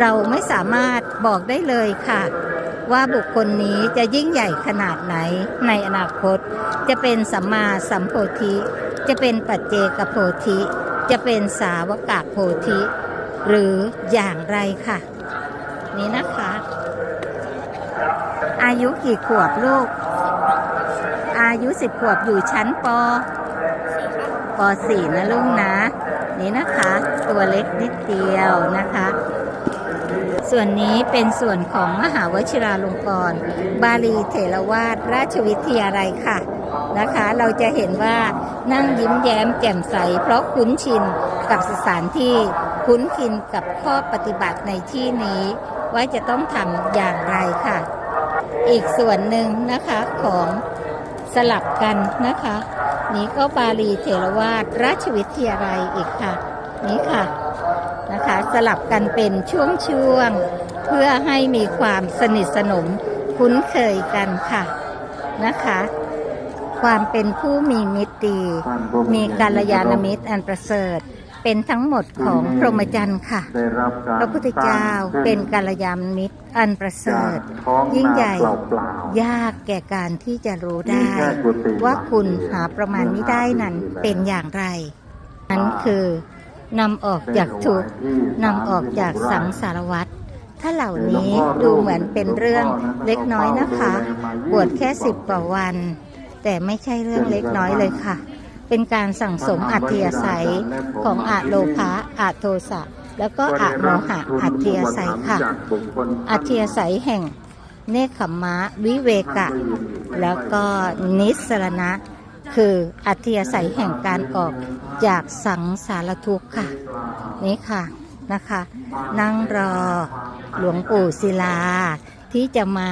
เราไม่สามารถบอกได้เลยค่ะ ว่าบุคคลนี้จะยิ่งใหญ่ขนาดไหนในอนาคต จะเป็นสัมมาสัมโพธิ จะเป็นปัจเจกโพธิ จะเป็นสาวกะโพธิ หรืออย่างไรค่ะ นี่นะคะ อายุกี่ขวบลูก อายุสิบขวบอยู่ชั้นปป .4 นะลูกนะ นี่นะคะ ตัวเล็กนิดเดียวนะคะ ส่วนนี้เป็นส่วนของมหาวชิราลงกรณ์บาลีเถรวาทราชวิทยาลัยค่ะนะคะ เราจะเห็นว่านั่งยิ้มแย้มแจ่มใส เพราะคุ้นชินกับสถานที่คุ้นชินกับข้อปฏิบัติในที่นี้ ว่าจะต้องทำอย่างไรค่ะ อีกส่วนหนึ่งนะคะของสลับกันนะคะ นี้ก็บาลีเถรวาทราชวิทยาลัยอีกค่ะ นี้ค่ะ นะคะ สลับกันเป็นช่วงๆเพื่อให้มีความสนิทสนมคุ้นเคยกันค่ะนะคะ ความเป็นผู้มีมิตรดี มีกาลยานมิตรอันประเสริฐ เป็นทั้งหมดของพรหมจรรย์ค่ะได้รับการพระพุทธเจ้าสร้งเป็นกาลยานมิตรอันประเสริฐจากท้องยิ่งใหญ่นาเปล่าๆยากแก่การที่จะรู้ได้มีแค่กุฏิว่าคุณหาประมาณไม่ได้นั้นเป็นอย่างไร นั้นคือ นำออกจากทุกข์นำออกจากสังสารวัฏถ้าเหล่านี้ดูเหมือนเป็นเรื่องเล็กน้อยนะคะ บวชแค่สิบกว่าวัน แต่ไม่ใช่เรื่องเล็กน้อยเลยค่ะ เป็นการสั่งสมอัธยาศัยของอาโลภะอาโทสะ แล้วก็อาโมหะอัธยาศัยค่ะ อัธยาศัยแห่งเนคขมมะวิเวกะ แล้วก็นิสรณะ คืออัธยาศัยแห่งการออกจากสังสารทุกข์ค่ะ นี่ค่ะนะคะ นั่งรอหลวงปู่ศิลาที่จะมา